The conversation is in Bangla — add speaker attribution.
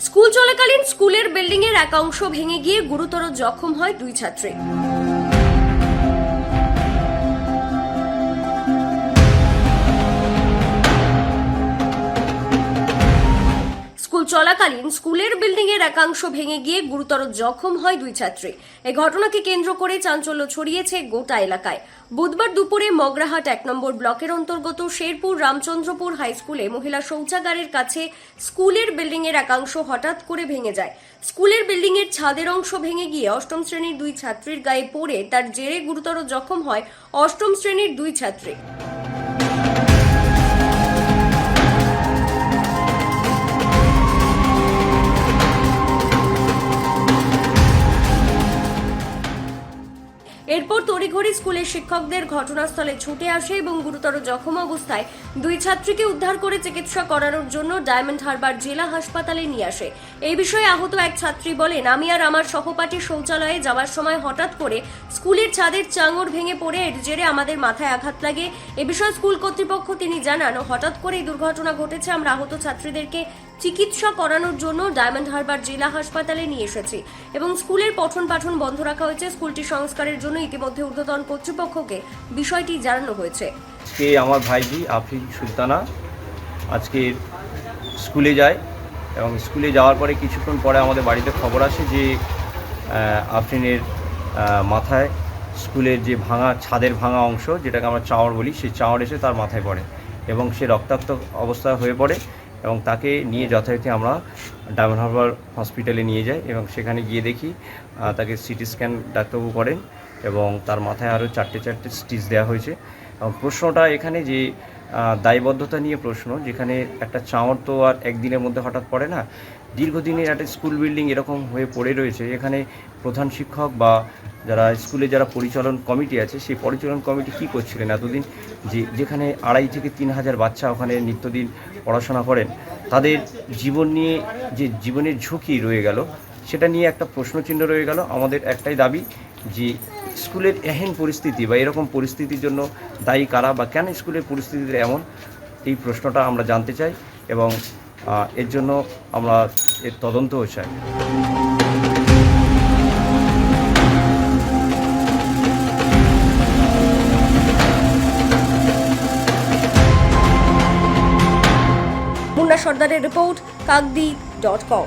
Speaker 1: স্কুল চলাকালীন স্কুলের বিল্ডিং এর এক অংশ ভেঙে গিয়ে গুরুতর জখম হয় দুই ছাত্রী। চলাকালীন স্কুলের বিল্ডিং এর একাংশ ভেঙে গিয়ে গুরুতর জখম হয় দুই ছাত্রী। এই ঘটনাকে কেন্দ্র করে চাঞ্চল্য ছড়িয়েছে গোটা এলাকায়। বুধবার দুপুরে মগরাহাট এক নম্বর ব্লকের অন্তর্গত শেরপুর রামচন্দ্রপুর হাই স্কুলে মহিলা শৌচাগারের কাছে স্কুলের বিল্ডিং এর একাংশ হঠাৎ করে ভেঙে যায়। স্কুলের বিল্ডিং এর ছাদের অংশ ভেঙে গিয়ে অষ্টম শ্রেণির দুই ছাত্রীর গায়ে পড়ে তার জেরে গুরুতর জখম হয় অষ্টম শ্রেণির দুই ছাত্রী। এরপর তড়িঘড়ি স্কুলের শিক্ষকদের ঘটনাস্থলে ছুটে আসে এবং গুরুতর জখম অবস্থায় দুই ছাত্রীকে উদ্ধার করে চিকিৎসা করানোর জন্য ডায়মন্ড হারবার জেলা হাসপাতালে নিয়ে আসে। এই বিষয়ে আহত এক ছাত্রী বলেন, আমি আর আমার সহপাঠী শৌচালয়ে যাওয়ার সময় হঠাৎ করে স্কুলের ছাদের চাঙড় ভেঙে পড়ে, এর জেরে আমাদের মাথায় আঘাত লাগে। এ বিষয়ে স্কুল কর্তৃপক্ষ তিনি জানান, হঠাৎ করে এই দুর্ঘটনা ঘটেছে। আমরা আহত ছাত্রীদেরকে চিকিৎসা করানোর জন্য ডায়মন্ড হারবার জেলা হাসপাতালে নিয়ে এসেছি এবং স্কুলের পঠন পাঠন বন্ধ রাখা হয়েছে। স্কুলটি সংস্কারের জন্য ইতিমধ্যে ঊর্ধ্বতন কর্তৃপক্ষকে বিষয়টি জানানো হয়েছে।
Speaker 2: আজকে আমার ভাইজি আফরিন সুলতানা, আজকে স্কুলে যায় এবং স্কুলে যাওয়ার পরে কিছুক্ষণ পরে আমাদের বাড়িতে খবর আসে যে আফরিনের মাথায় স্কুলের যে ভাঙা, ছাদের ভাঙা অংশ, যেটাকে আমরা চাওয়ার বলি, সেই চাওয়ার এসে তার মাথায় পড়ে এবং সে রক্তাক্ত অবস্থায় হয়ে পড়ে। এবং তাকে নিয়ে যথারীতি আমরা ডায়মন্ড হারবার হসপিটালে নিয়ে যাই এবং সেখানে গিয়ে দেখি তাকে সিটি স্ক্যান ডাক্তারবাবু করেন এবং তার মাথায় আরও চারটে চারটে স্টিচ দেওয়া হয়েছে। এবং প্রশ্নটা এখানে যে দায়বদ্ধতা নিয়ে প্রশ্ন, যেখানে একটা চাঁওয়ার তো আর একদিনের মধ্যে হঠাৎ পড়ে না। দীর্ঘদিনের একটা স্কুল বিল্ডিং এরকম হয়ে পড়ে রয়েছে, এখানে প্রধান শিক্ষক বা যারা স্কুলে যারা পরিচালন কমিটি আছে, সেই পরিচালন কমিটি কী করছিলেন এতদিন? যে, যেখানে আড়াই থেকে তিন হাজার বাচ্চা ওখানে নিত্যদিন পড়াশোনা করেন। তাদের জীবন নিয়ে যে জীবনের ঝুঁকি রয়ে গেল, সেটা নিয়ে একটা প্রশ্নচিহ্ন রয়ে গেল। আমাদের একটাই দাবি যে স্কুলের এহেন পরিস্থিতি বা এরকম পরিস্থিতির জন্য দায়ী কারা বা কেন স্কুলের পরিস্থিতিটা এমন, এই প্রশ্নটা আমরা জানতে চাই এবং এর জন্য আমরা এর তদন্তও চাই।
Speaker 1: সর্দারের রিপোর্ট কাকদি ডট কম